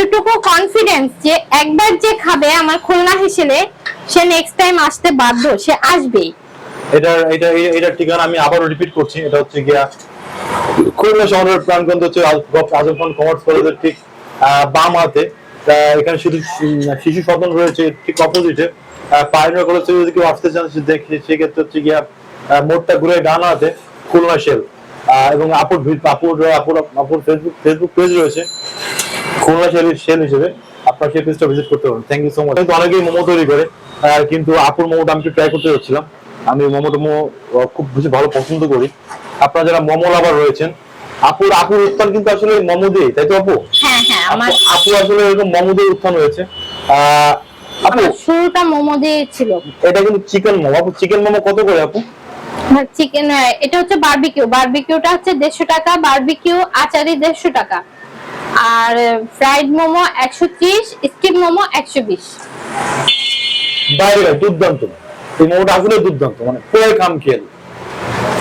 এতটুকু কনফিডেন্স যে একবার যে খাবে আমার খুলনা হিসেলে, সে নেক্সট টাইম আসতে বাধ্য, সে আসবেই। এটা এটা, এটার ঠিকানা আমি আবারও রিপিট করছি, এটা হচ্ছে গিয়া খুলনা শহরের প্রাণকেন্দ্র হচ্ছে আজম কমার্স কলেজের ঠিক বাম হাতে। এখানে শুধু শিশু সদন রয়েছে, ঠিক অপোজিটে পাইনার কলেজ থেকে যদি কেউ আসতে চান, সে সেক্ষেত্রে হচ্ছে গিয়া মোড়টা ঘুরে ডান হাতে খুলনা শেল এবং আপুর ভি- আপুর আপুর আপুর ফেসবুক ফেসবুক পেজ রয়েছে। খুলনা শেল শেল হিসেবে আপনার সেই পেজটা ভিজিট করতে পারেন থ্যাংক ইউ সো মাচ কিন্তু অনেকেই মোমো তৈরি করে কিন্তু আপুর মোমোটা আমি ট্রাই করতে যাচ্ছিলাম। আমি মোমো টোমো খুব বেশি ভালো পছন্দ করি। আপনারা যারা মোমো লাভার রয়েছেন আপুর আপুর উত্থান কিন্তু আসলে মোমো দিয়ে তাই তো আপু? হ্যাঁ হ্যাঁ আমার আপু- আসলে এরকম মোমো দিয়ে উত্থান হয়েছে। আহ, আপু শুরুটা মোমো দিয়ে ছিল। এটা কিন্তু চিকেন মোমো। আপু চিকেন মোমো কত করে আপু? চিকেন এটা হচ্ছে বারবিকিউ বারবিকিউটা হচ্ছে দেড়শো টাকা বারবিকিউ আচারি দেড়শো টাকা। আর ফ্রাইড মোমো একশো ত্রিশ স্টিম মোমো একশো বিশ। বাইরে দুর্দান্ত। এই মোমোটা আসলে দুর্দান্ত মানে পুরো খাম খেল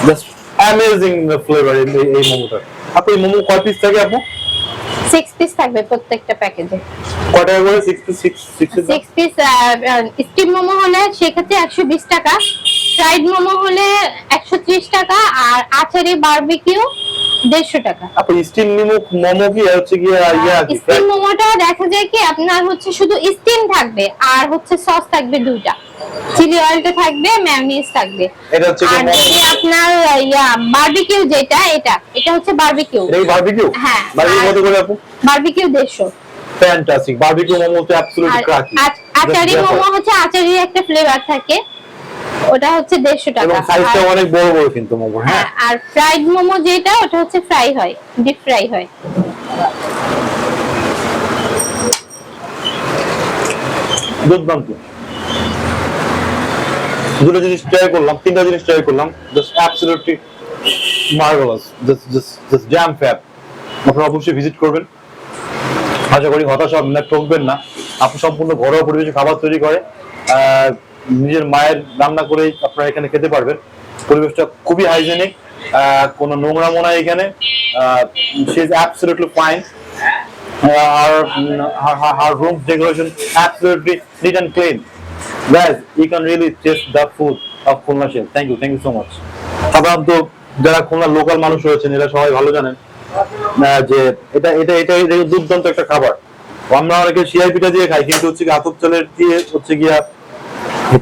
জাস্ট অ্যামেজিং ফ্লেভার এই এই মোমোটা। আপু এই মোমো কয় পিস থাকে আপু? সিক্স পিস থাকবে প্রত্যেকটা প্যাকেজে কয় টাকা করে? Six piece six piece steam momo হলে সেক্ষেত্রে একশো বিশ টাকা। ফ্রাইড মোমো হলে একশো ত্রিশ টাকা আর আচারি বারবিকিউ দেড়শো টাকা। আপু স্টিম মোমো মোমো কি হচ্ছে কি ইয়া স্টিম মোমোটা দেখা যায় কি আপনার হচ্ছে শুধু স্টিম থাকবে আর হচ্ছে সস থাকবে দুইটা। চিলি অয়েলটা থাকবে ম্যায়োনিজ থাকবে। এটা হচ্ছে আর যদি আপনার ইয়া বারবিকিউ যেটা এটা এটা হচ্ছে বারবিকিউ কি বারবিকিউ হ্যাঁ। বারবিকিউ কত করে আপু? বারবিকিউ দেড়শো। ফ্যান্টাস্টিক বারবিকিউ মোমো তো অ্যাবসলিউটলি ক্রাকি আচ- আচারি মোমো হচ্ছে আচারির একটা ফ্লেভার থাকে। ওটা হচ্ছে দেড়শো এবং টাকা সাইজটা অনেক বড় বড় কিন্তু মোমো হ্যাঁ? হ্যাঁ, আর ফ্রাইড মোমো যেটা ওটা হচ্ছে ফ্রাই হয় ডিপ ফ্রাই হয়। দুর্দান্ত দুটো জিনিস ট্রাই করলাম তিনটা জিনিস ট্রাই করলাম just absolutely marvellous just just just jam ফ্যাপ আপনারা অবশ্যই ভিজিট করবেন। আশা করি হতাশা হবেন না ঠকবেন না। আপনি সম্পূর্ণ ঘরোয়া পরিবেশে খাবার তৈরি করে আহ, নিজের মায়ের রান্না করেই আপনারা এখানে খেতে পারবেন পরিবেশটা খুবই হাইজেনিক কোনো নোংরা মোনা এখানে she is absolutely fine our- our room decoration absolutely neat and clean. Guys, you can really taste the food of Khulna Shell. Thank you, thank you so much. সাধারণত যারা খুলনার লোকাল মানুষ রয়েছেন এরা সবাই ভালো জানেন যে এটা এটা এটা দুর্দান্ত একটা খাবার আমরা অনেকে পিঠা দিয়ে খাই কিন্তু হচ্ছে আতপ চালের দিয়ে হচ্ছে গিয়া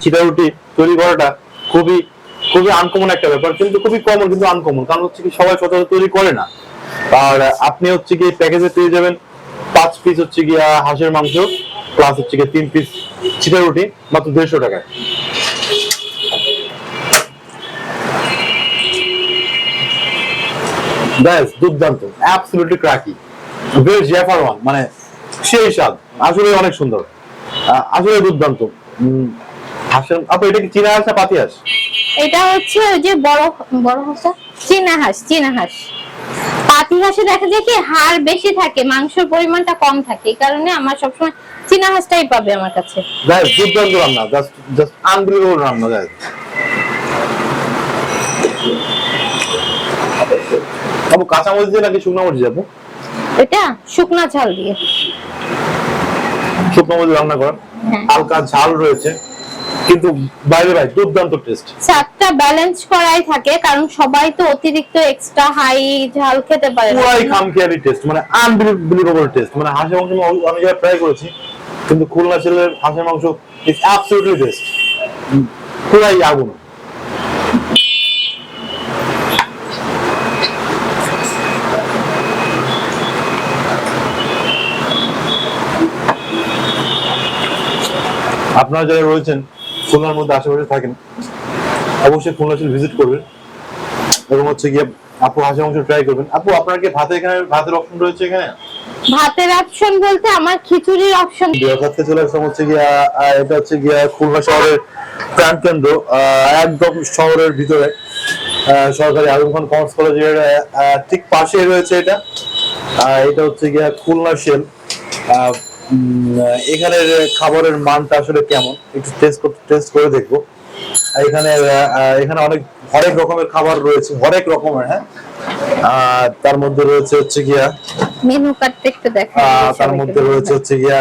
চিটা রুটি তৈরি করাটা খুবই খুবই আনকমন একটা ব্যাপার, কিন্তু খুবই কমন কিন্তু আনকমন কারণ হচ্ছে কি, সবাই সচরাচর তৈরি করে না। আর আপনি হচ্ছে কি প্যাকেজে পেয়ে যাবেন পাঁচ পিস হচ্ছে গিয়া হাঁসের মাংস প্লাস হচ্ছে গিয়ে তিন পিস চিটা রুটি মাত্র দেড়শো টাকায়। ব্যাস, দুর্দান্ত। অ্যাবসলিউটলি ক্রাকি বেশ জ্যাফার ওয়ান মানে সেই স্বাদ। আসলে অনেক সুন্দর। আসলে দুর্দান্ত। হাঁসের আপু এটা কি চীনা হাঁস না পাতি হাঁস? এটা হচ্ছে ওই যে বড় বড় হাঁসা চীনা হাঁস চীনা হাঁস। পাতি হাঁসে দেখা যায় কি হাড় বেশি থাকে মাংসের পরিমাণটা কম থাকে এই কারণে আমার সবসময় চীনা হাঁসটাই পাবে আমার কাছে। ব্যাস দুর্দান্ত রান্না জাস্ট জাস্ট আনবিলিভেবল রান্না ব্যাস আপু কাঁচা মরিচ দিয়ে নাকি শুকনো মরিচ এটা শুকনা ঝাল দিয়ে। শুকনো মরিচ রান্না করেন। হ্যাঁ। হালকা ঝাল রয়েছে। কিন্তু বাইরে ভাই দুর্দান্ত টেস্ট স্বাদটা ব্যালেন্স করাই থাকে কারণ সবাই তো অতিরিক্ত এক্সট্রা হাই ঝাল খেতে পারে। পুরাই খামখেয়ালি টেস্ট মানে আনবিলিভেবল টেস্ট মানে হাঁসের মাংস আমি অনেক ট্রাই করেছি কিন্তু খুলনা ছেলের হাঁসের মাংস ইজ অ্যাবসলিউটলি বেস্ট পুরাই আগুন। আপনারা যারা রয়েছেন খুলনার মধ্যে আশেপাশে থাকেন অবশ্যই খুলনা ছিল ভিজিট করবেন। এবং হচ্ছে গিয়ে আপু হাঁসের মাংস ট্রাই করবেন। আপু আপনার কি ভাতের এখানে ভাতের অপশন রয়েছে এখানে? ভাতের অপশন বলতে আমার খিচুড়ির অপশন বিয়াঘাটতে চলে আসলাম হচ্ছে গিয়া এটা হচ্ছে গিয়া খুলনা শহরের প্রাণকেন্দ্র একদম শহরের ভিতরে সরকারি আজম খান কমার্স কলেজের ঠিক পাশে রয়েছে এটা। এটা হচ্ছে গিয়া খুলনা শেল আহ, এখানের খাবারের মানটা আসলে কেমন? একটু টেস্ট টেস্ট করে দেখব। আর এখানে এখানে অনেক হরেক রকমের খাবার রয়েছে হরেক রকমের হ্যাঁ? তার মধ্যে রয়েছে হচ্ছে গিয়া মেনু কার্ডটা একটু দেখা তার মধ্যে রয়েছে হচ্ছে গিয়া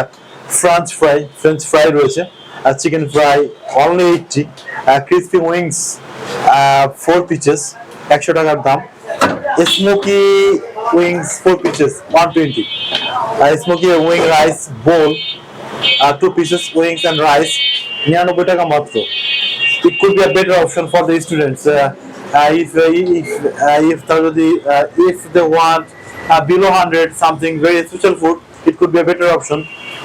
ফ্রেঞ্চ ফ্রাই ফ্রেঞ্চ ফ্রাই রয়েছে আর chicken fry only eighty crispy wings four pieces একশো টাকার দাম। Smoky wings four pieces one twenty smoky wing rice bowl two pieces wings and rice নিরানব্বই টাকা মাত্র be a better option for the students uh, uh, if uh, if uh, if যদি uh, if they want uh, below 100 something very special food it could be a better option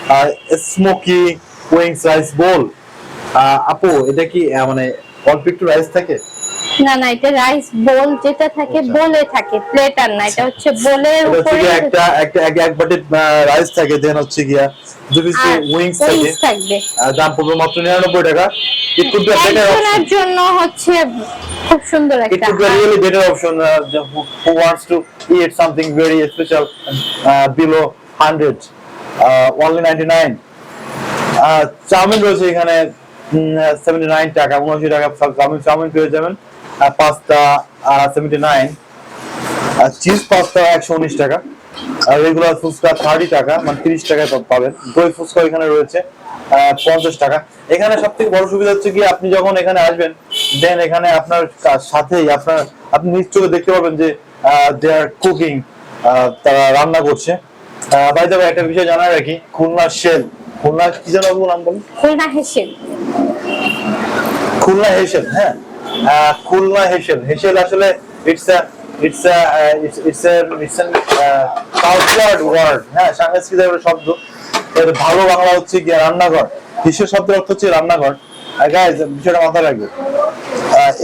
uh, smoky wings rice bowl uh, আপু এটা কি মানে অল্প একটু rice থাকে না না এটা রাইস বোল যেটা থাকে আচ্ছা। বলে থাকে প্লেট আর না এটা হচ্ছে বোলের উপরে একটা একটা এক এক বাটি রাইস থাকে দেন হচ্ছে গিয়া পিস আর উইংস থাকে দাম পড়বে মাত্র নিরানব্বই টাকা। option একজনের জন্য হচ্ছে খুব সুন্দর একটা uh, the- who, who wants to eat something very special uh, below 100 uh, only 99 uh, chow mein রয়েছে এখানে সেভেন্টি নাইন টাকা উনআশি টাকা চাউমিন চাউমিন পেয়ে যাবেন। Pasta seventy nine cheese pasta একশো উনিশ টাকা। আর রেগুলার ফুচকা থার্টি টাকা মানে তিরিশ টাকায় পাবেন। দই ফুচকা এখানে রয়েছে পঞ্চাশ টাকা। এখানে সব থেকে বড় সুবিধা হচ্ছে কি আপনি যখন এখানে আসবেন দেন এখানে আপনার সাথেই আপনার আপনি নিজ চোখে দেখতে পাবেন যে দে আর কুকিং তারা রান্না করছে। বাই দ্য একটা বিষয় জানা রাখি খুলনা শেল খুলনা কি যেন নাম বলুন? খুলনা হেসেল। খুলনা হেসেল হ্যাঁ। খুলনা হেসেল। হেসেল আসলে it's a it's a it's a it's word হ্যাঁ সাংস্কৃতিক শব্দ। এর ভালো বাংলা হচ্ছে কি রান্নাঘর। হেসেল শব্দের অর্থ হচ্ছে রান্নাঘর। গাইজ বিষয়টা মাথায় রাখবে।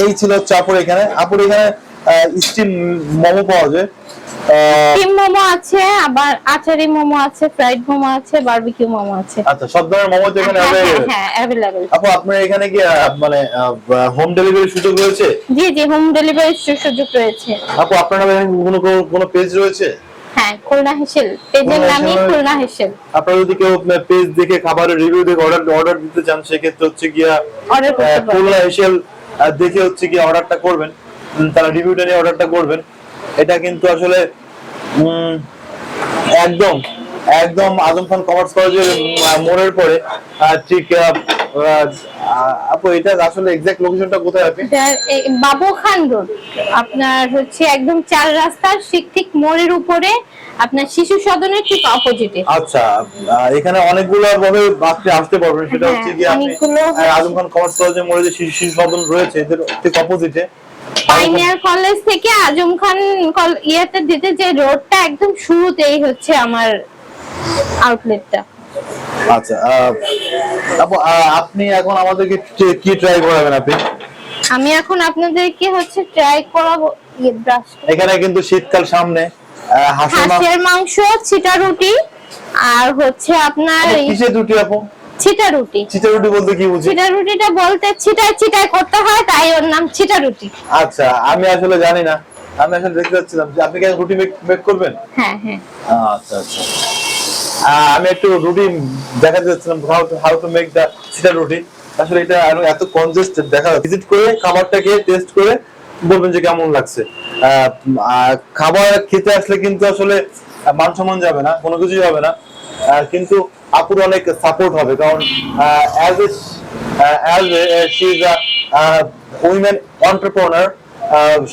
এই ছিল হচ্ছে আপুর এখানে। আপুর এখানে স্টিম মোমো পাওয়া যায়। স্টিম মোমো আছে আবার আচারি মোমো আছে ফ্রাইড মোমো আছে বারবিকিউ মোমো আছে। আচ্ছা সব ধরনের মোমো তো এখানে হ্যাঁ হ্যাঁ available। হ্যাঁ আপু আপনার এখানে কি মানে হোম ডেলিভারি সুযোগ রয়েছে? জি জি হোম ডেলিভারি সুযোগ রয়েছে। আপু আপনার নামে কোনো কোনো পেজ রয়েছে? হ্যাঁ খুলনা হেসেল। পেজের খুলনা নামই হেসেল- খুলনা হেসেল। আপনারা যদি কেউ পেজ দেখে খাবারের রিভিউ দেখে অর্ডার অর্ডার দিতে চান সেক্ষেত্রে হচ্ছে গিয়া খুলনা দেখে হচ্ছে অর্ডারটা করবেন। তারা রিভিউটা নিয়ে অর্ডারটা করবেন। এটা কিন্তু আসলে একদম একদম আজম খান কমার্স কলেজের মোড়ের পরে। ঠিক আপু এটা আসলে এক্সাক্ট লোকেশনটা কোথায় আপনি? বাবু খান রোড আপনার হচ্ছে একদম চার রাস্তার ঠিক ঠিক মোড়ের উপরে আপনার শিশু সদনের ঠিক অপোজিটে আচ্ছা এখানে অনেকগুলো ভাবে আপনি আসতে পারবেন। সেটা হ্যাঁ, হচ্ছে কি আপনি আজম খান কমার্স কলেজের মোড়ে যে শিশু শিশু সদন রয়েছে এদের ঠিক অপোজিটে পাইনিয়ার কলেজ থেকে আজম খান ইয়েতে দিতে যে রোডটা একদম শুরুতেই হচ্ছে আমার আউটলেটটা আচ্ছা আপনি এখন আমাদেরকে কি- কি ট্রাই করাবেন আপনি? আমি এখন আপনাদেরকে হচ্ছে ট্রাই করাবো ইয়ে ব্রাশ এখানে কিন্তু শীতকাল সামনে হাঁসের মাংস। ছিটা রুটি আর হচ্ছে আপনার এই কিসে দুটি আপু? ছিটা রুটি চিচা রুটি বলতে কি বুঝি? ছিটা রুটিটা বলতে ছিটায় ছিটায় করতে হয় তাই ওর নাম ছিটা রুটি আচ্ছা আমি আসলে জানি না। আমি আসলে দেখতে যাচ্ছিলাম যে আপনি কি রুটি মেক করবেন? হ্যাঁ হ্যাঁ। আচ্ছা আচ্ছা। আমি একটু রুটি দেখাতে যাচ্ছিলাম how to how to make the chita ruti আসলে এটা আরও এত কনজেস্টেড দেখা ভিজিট করে খাবারটাকে টেস্ট করে বলবেন যে কেমন লাগছে। খাবার খেতে আসলে কিন্তু আসলে মান সম্মান যাবে না কোনো কিছুই হবে না। কিন্তু আপুর অনেক সাপোর্ট হবে। কারণ as as she is a women entrepreneur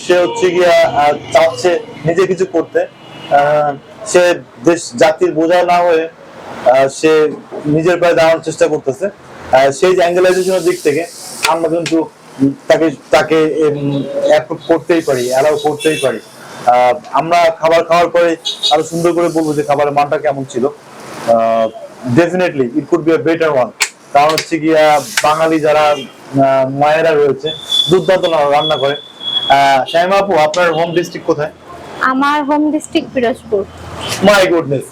সে হচ্ছে গিয়া আহ, চাচ্ছে নিজে কিছু করতে। আহ, সে দেশ জাতির বোঝা না হয়ে সে নিজের পায়ে দাঁড়ানোর চেষ্টা করতেছে। আহ, সেই অ্যাঙ্গেলাইজেশনের দিক থেকে আমরা কিন্তু তাকে তাকে অ্যাপ্রুভ করতেই পারি অ্যালাউ করতেই পারি। আহ, আমরা খাবার খাওয়ার পরে আরও সুন্দর করে বলব যে খাবারের মানটা কেমন ছিল। Definitely it could be a better one কারণ হচ্ছে গিয়া বাঙালি যারা মায়েরা রয়েছে দুর্দান্ত রান্না করে। শাইমা আপু আপনার হোম ডিস্ট্রিক্ট কোথায়? আমার home district Pirojpur. My goodness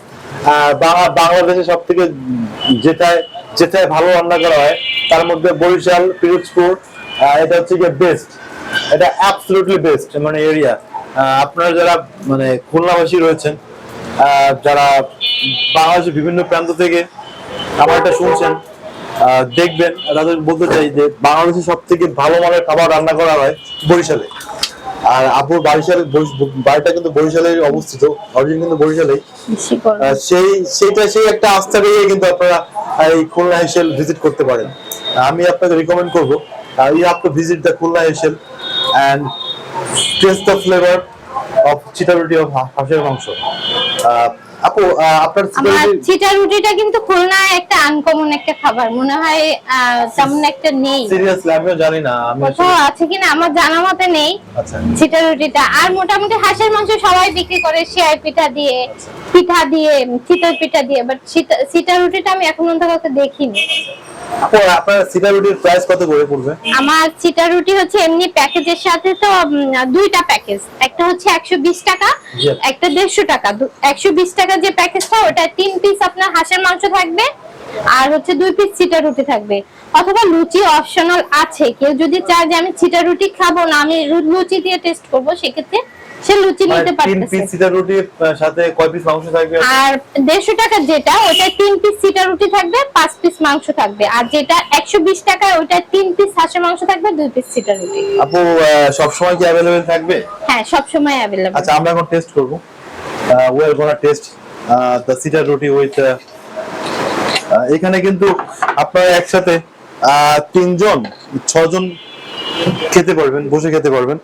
বাংলাদেশে সব থেকে যেটায় যেটায় ভালো রান্না করা হয় তার মধ্যে বরিশাল পিরোজপুর এটা হচ্ছে গিয়ে বেস্ট এটা অ্যাবসলিউটলি বেস্ট মানে এরিয়া আপনারা যারা মানে খুলনাবাসী রয়েছেন যারা বাংলাদেশের বিভিন্ন প্রান্ত থেকে আমার এটা শুনছেন দেখবেন তাদের বলতে চাই যে বাংলাদেশে সব থেকে ভালো মানের খাবার রান্না করা হয় বরিশালে। আর আপুর বরিশালে বাড়িটা কিন্তু বরিশালে অবস্থিত অরিজিন কিন্তু। আহ, সেই সেইটা সেই একটা আস্থা পেয়ে কিন্তু আপনারা এই খুলনা হেসেল ভিজিট করতে পারেন। আমি আপনাকে রিকমেন্ড করব you have to visit the Khulna Hesel and taste the flavour of chita ruti of হাঁসের মাংস। আপু আপনার আমার চিটা রুটিটা কিন্তু খুলনায় একটা আনকমন একটা খাবার। মনে হয় তেমন একটা নেই। সিরিয়াসলি আমিও জানি না আমি কোথাও আছে কিনা আমার জানা মতে নেই আচ্ছা। চিটা রুটিটা। আর মোটামুটি হাঁসের মাংস সবাই বিক্রি করে শিয়ার পিঠা দিয়ে পিঠা দিয়ে চিতই পিঠা দিয়ে বাট চিটা রুটিটা আমি এখন পর্যন্ত কাউকে দেখিনি। আপু আপনার চিটারুটির প্রাইস কত করে পড়বে? আমার চিটা রুটি হচ্ছে এমনি প্যাকেজের সাথে তো দুইটা প্যাকেজ একটা হচ্ছে একশো বিশ টাকা একটা দেড়শো টাকা। একশো বিশ টাকা যে প্যাকেজটা ওটা তিন পিস আপনার হাঁসের মাংস থাকবে আর হচ্ছে দুই পিস চিটা রুটি থাকবে। অথবা লুচি অপশনাল আছে। কেউ যদি চায় যে আমি চিটা রুটি খাব না আমি লুচি দিয়ে টেস্ট করব সেক্ষেত্রে সে লুচি মানে নিতে পারতেছে। পিস চিটারুটির আহ, সাথে কয় পিস মাংস থাকবে? আর দেড়শো টাকা যেটা ওটা তিন পিস চিটা রুটি থাকবে পাঁচ পিস মাংস থাকবে। আর যেটা একশো বিশ টাকা ওটা তিন পিস হাঁসের মাংস থাকবে দুই পিস চিটা রুটি। আপু সব সময় কি অ্যাভেলেবেল থাকবে? হ্যাঁ সবসময় অ্যাভেলেবল আচ্ছা আমরা এখন টেস্ট করব। We are gonna test the chita ruti with এখানে কিন্তু আপনারা একসাথে তিনজন ছজন খেতে পারবেন বসে খেতে পারবেন।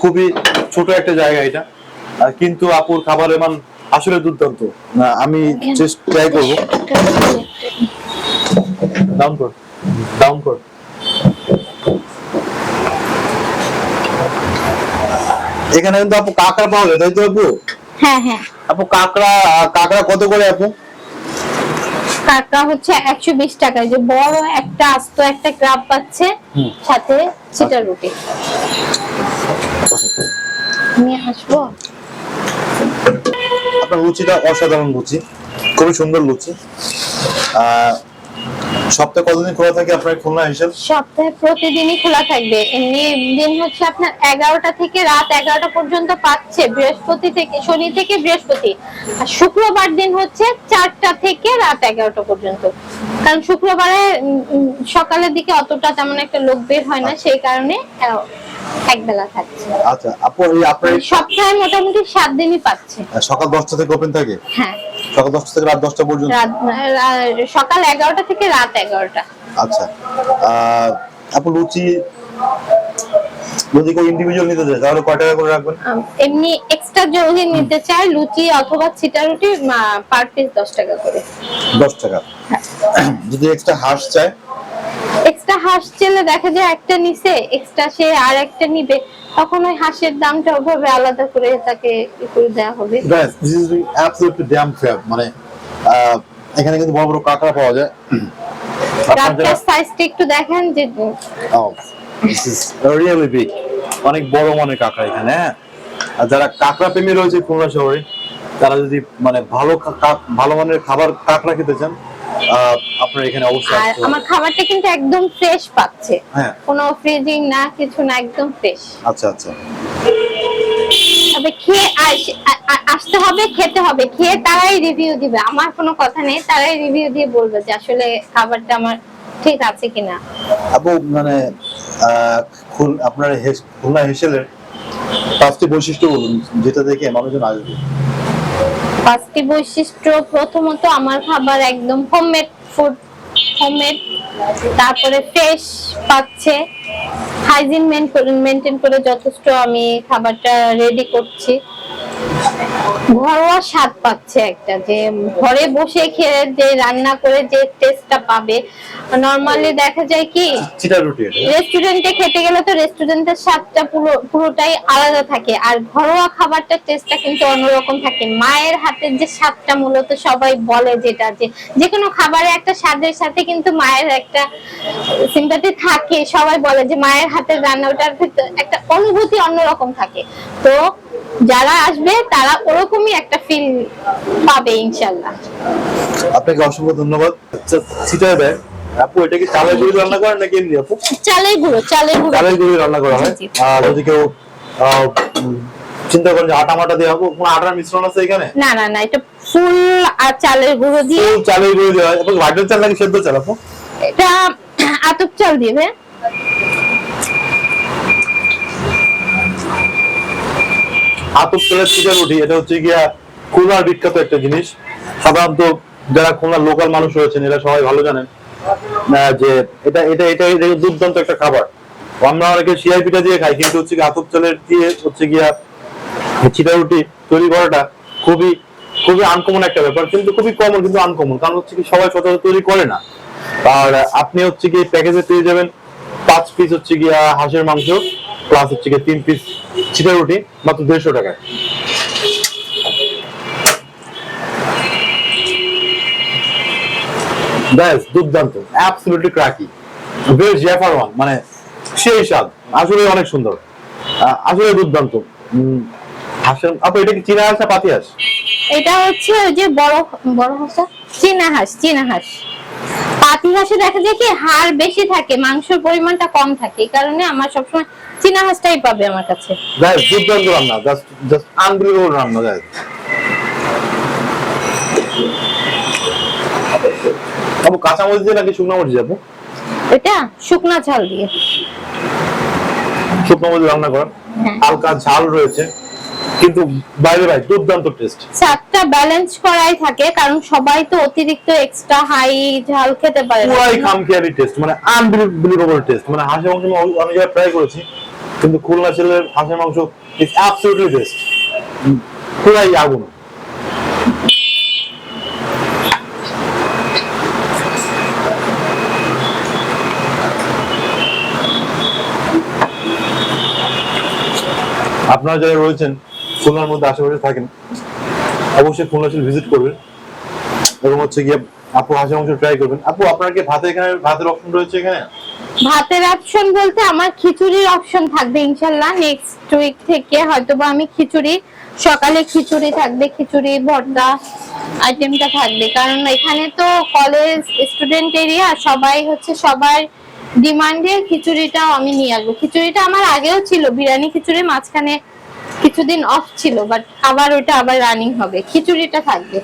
খুবই ছোট একটা জায়গা এটা। কিন্তু আপুর খাবারের মান আসলে দুর্দান্ত। আমি ট্রাই করব। ডাউন কর ডাউন কর। এখানে কিন্তু আপু কাঁকড়া পাওয়া যায় তাই তো আপু? হ্যাঁ হ্যাঁ। আপু কাঁকড়া কাঁকড়া কত করে আপু? কাঁকড়া হচ্ছে একশো বিশ টাকা যে বড় একটা আস্ত একটা ক্রাব পাচ্ছে সাথে চিটা রুটি। নিয়ে আসব। আপনার লুচিটা অসাধারণ লুচি খুবই সুন্দর লুচি। সপ্তাহে কতদিন খোলা থাকে আপনার খুলনা হিসেব? সপ্তাহে প্রতিদিনই খোলা থাকবে। এমনি দিন হচ্ছে আপনার এগারোটা থেকে রাত এগারোটা পর্যন্ত পাচ্ছে বৃহস্পতি থেকে শনি থেকে বৃহস্পতি। আর শুক্রবার দিন হচ্ছে চারটা থেকে রাত এগারোটা পর্যন্ত। কারণ শুক্রবারে সকালের দিকে অতটা তেমন একটা লোক বের হয় না সেই কারণে একবেলা থাকছে। আচ্ছা আপু এই আপনার সপ্তাহে মোটামুটি সাত দিনই পাচ্ছে। সকাল দশটা থেকে ওপেন থাকে? হ্যাঁ। সকাল থেকে রাত দশটা পর্যন্ত? সকাল এগারোটা থেকে রাত এগারোটা। আচ্ছা। আপু লুচি যদি কেউ ইন্ডিভিজুয়াল নিতে চায় তাহলে কয় টাকা করে রাখবেন? এমনি এক্সট্রা যদি নিতে চায় লুচি অথবা চিটা রুটি পার পিস দশ টাকা করে। দশ টাকা। যদি এক্সট্রা হাঁস চায় এক্সট্রা হাঁস চেলে দেখা যায় একটা নিছে এক্সট্রা সে আর একটা নিবে তখন ওই হাঁসের দামটা ওভাবে আলাদা করে তাকে ই করে দেওয়া হবে Guys, this is absolutely damn fair. মানে এখানে কিন্তু বড় বড় কাঁকড়া পাওয়া যায় আপনার সাইজটা একটু দেখেন যে Oh, this is really big. অনেক বড় মানের কাঁকড়া এখানে হ্যাঁ আর যারা কাঁকড়া প্রেমী রয়েছে খুলনা শহরে তারা যদি মানে ভালো ভালো মানের খাবার কাঁকড়া খেতে চান আপনার এখানে অবশ্যই আর আমার খাবারটা কিন্তু একদম ফ্রেশ পাচ্ছে। হ্যাঁ। কোনো ফ্রিজিং না কিছু না একদম ফ্রেশ আচ্ছা আচ্ছা। তবে খেয়ে আসতে হবে খেতে হবে। খেয়ে তারাই রিভিউ দিবে। আমার কোনো কথা নেই তারাই রিভিউ দিয়ে বলবে যে আসলে খাবারটা আমার ঠিক আছে কিনা। আপু মানে আপনার খুলনা হেসেলের পাঁচটি বৈশিষ্ট্য বলুন যেটা দেখে মানুষজন আসবে পাঁচটি বৈশিষ্ট্য প্রথমত আমার খাবার একদম হোমমেড ফুড হোমমেড তারপরে ফ্রেশ পাচ্ছে। হাইজিন মেনটেন করে যথেষ্ট আমি খাবারটা রেডি করছি। ঘরোয়া স্বাদ পাচ্ছে একটা যে ঘরে বসে খেয়ে যে রান্না করে যে টেস্টটা পাবে। নরমালি দেখা যায় কি এটা। রেস্টুরেন্টে খেতে গেলে তো রেস্টুরেন্টের স্বাদটা পুরো পুরোটাই আলাদা থাকে। আর ঘরোয়া খাবারটার টেস্টটা কিন্তু অন্যরকম থাকে। মায়ের হাতের যে স্বাদটা মূলত সবাই বলে যেটা যে যে কোনো খাবারে একটা স্বাদের সাথে কিন্তু মায়ের একটা সিম্পাতি থাকে। সবাই বলে যে মায়ের হাতের রান্না ওটার একটা অনুভূতি অন্যরকম থাকে। তো যারা আসবে তারা ওরকমই একটা ফিল পাবে ইনশাল্লাহ আপনাকে অসংখ্য ধন্যবাদ। আচ্ছা চিটা দেয় আপু এটা কি চালের গুঁড়ি রান্না করেন নাকি এমনি আপু? চালের গুঁড়ো চালের গুঁড়ো। চালের গুঁড়ি রান্না করা হয়? জি। আর যদি কেউ চিন্তা করেন যে আটা মাটা দেওয়া হবে কোনো আটার মিশ্রণ আছে এখানে? না না না এটা ফুল আর চালের গুঁড়ো দিয়ে চালের গুঁড়ি দেওয়া হয়। এবং চাল নাকি সেদ্ধ চাল আপু? এটা আতপ চাল দিবে আতপ তেলের এটা হচ্ছে গিয়া খুলনার বিখ্যাত একটা জিনিস। সাধারণত যারা খুলনার লোকাল মানুষ রয়েছেন, এরা সবাই ভালো জানেন যে এটা এটা এটা দুর্দান্ত একটা খাবার। আমরা অনেকে পিঠা দিয়ে খাই, কিন্তু হচ্ছে আতপ চালের দিয়ে হচ্ছে গিয়া চিটা রুটি তৈরি করাটা খুবই খুবই আনকমন একটা ব্যাপার, কিন্তু খুবই কমন কিন্তু আনকমন কারণ হচ্ছে কি সবাই সচরাচর তৈরি করে না। আর আপনি হচ্ছে কি প্যাকেজে পেয়ে যাবেন পাঁচ পিস হচ্ছে গিয়া হাঁসের মাংস প্লাস হচ্ছে গিয়ে তিন পিস চিটা রুটি মাত্র দেড়শো টাকায়। ব্যাস, দুর্দান্ত অ্যাবসলিউটলি জ্যাফার ওয়ান মানে সেই স্বাদ আসলে অনেক সুন্দর আসলে দুর্দান্ত হাঁসের, আপু, এটা কি চীনা হাঁস না পাতি হাঁস? এটা হচ্ছে যে বড় বড় হাঁসা চীনা হাঁস চীনা হাঁস। পাতি হাঁসে দেখা যায় কি হাড় বেশি থাকে মাংসের পরিমাণটা কম থাকে এই কারণে আমার সবসময় চীনা হাঁসটাই পাবে আমার কাছে। ব্যাস দুর্দান্ত রান্না জাস্ট জাস্ট আনবিলিভেবল রান্না ব্যাস আপু কাঁচা মরিচ দিয়ে নাকি শুকনো মরিচ আপু এটা শুকনা ঝাল দিয়ে। শুকনো মরিচ রান্না করেন। হ্যাঁ। হালকা ঝাল রয়েছে। কিন্তু বাইরে ভাই দুর্দান্ত টেস্ট স্বাদটা ব্যালেন্স করাই থাকে কারণ সবাই তো অতিরিক্ত এক্সট্রা হাই ঝাল খেতে পারে। পুরাই খামখেয়ালি টেস্ট মানে আনবিলিভেবল টেস্ট মানে হাঁসের মাংস আমি অনেক জায়গায় ট্রাই করেছি কিন্তু খুলনা ছেলের হাঁসের মাংস ইজ অ্যাবসলিউটলি বেস্ট পুরাই আগুন। আপনারা যারা রয়েছেন খুলনার মধ্যে আশেপাশে থাকেন। অবশ্যই খুলনা ছিল ভিজিট করবেন। এবং হচ্ছে গিয়ে আপু হাঁসের মাংস ট্রাই করবেন। আপু, আপনার কি ভাতে এখানে ভাতের অপশন রয়েছে এখানে? ভাতের অপশন বলতে আমার খিচুড়ির অপশন থাকবে ইনশাল্লাহ। নেক্সট উইক থেকে হয়তোবা আমি খিচুড়ি, সকালে খিচুড়ি থাকবে খিচুড়ি ভর্তা আইটেমটা থাকবে। কারণ এখানে তো কলেজ স্টুডেন্ট এরিয়া সবাই হচ্ছে সবার ডিমান্ডে খিচুড়িটাও আমি নিয়ে আসব। খিচুড়িটা আমার আগেও ছিল, বিরিয়ানি খিচুড়ি মাঝখানে কিছুদিন অফ ছিল বাট আবার ওটা আবার রানিং হবে। খিচুড়িটা থাকবে।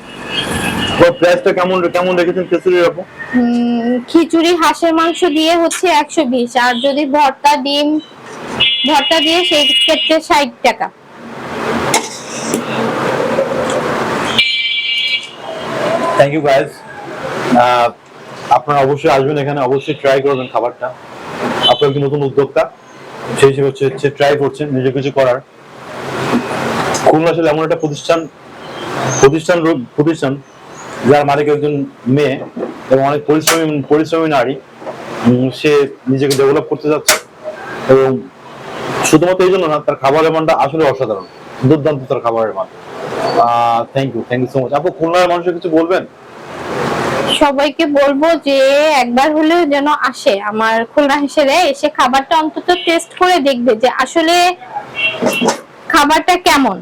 ওর প্রাইসটা কেমন কেমন রেখেছেন খিচুড়ির আপু উম, খিচুড়ি হাঁসের মাংস দিয়ে হচ্ছে একশো বিশ আর যদি ভর্তা ডিম ভর্তা দিয়ে সেই ক্ষেত্রে ষাট টাকা। থ্যাংক ইউ গাইজ আপনারা অবশ্যই আসবেন এখানে অবশ্যই ট্রাই করবেন খাবারটা। আপনার কি নতুন উদ্যোক্তা? সেই হিসেবে হচ্ছে হচ্ছে ট্রাই করছেন নিজে কিছু করার। খুলনা আসলে এমন একটা প্রতিষ্ঠান প্রতিষ্ঠান প্রতিষ্ঠান যার মালিক একজন মেয়ে এবং অনেক পরিশ্রমী পরিশ্রমী নারী। সে নিজেকে ডেভেলপ করতে যাচ্ছে এবং শুধুমাত্র এই জন্য না, তার খাবারের মানটা আসলে অসাধারণ। দুর্দান্ত তার খাবারের মান। Thank you thank you so much আপু, খুলনার মানুষের কিছু বলবেন? সবাইকে বলব যে একবার হলেও যেন আসে আমার খুলনা হিসেবে এসে খাবারটা অন্তত টেস্ট করে দেখবে যে আসলে খাবারটা কেমন।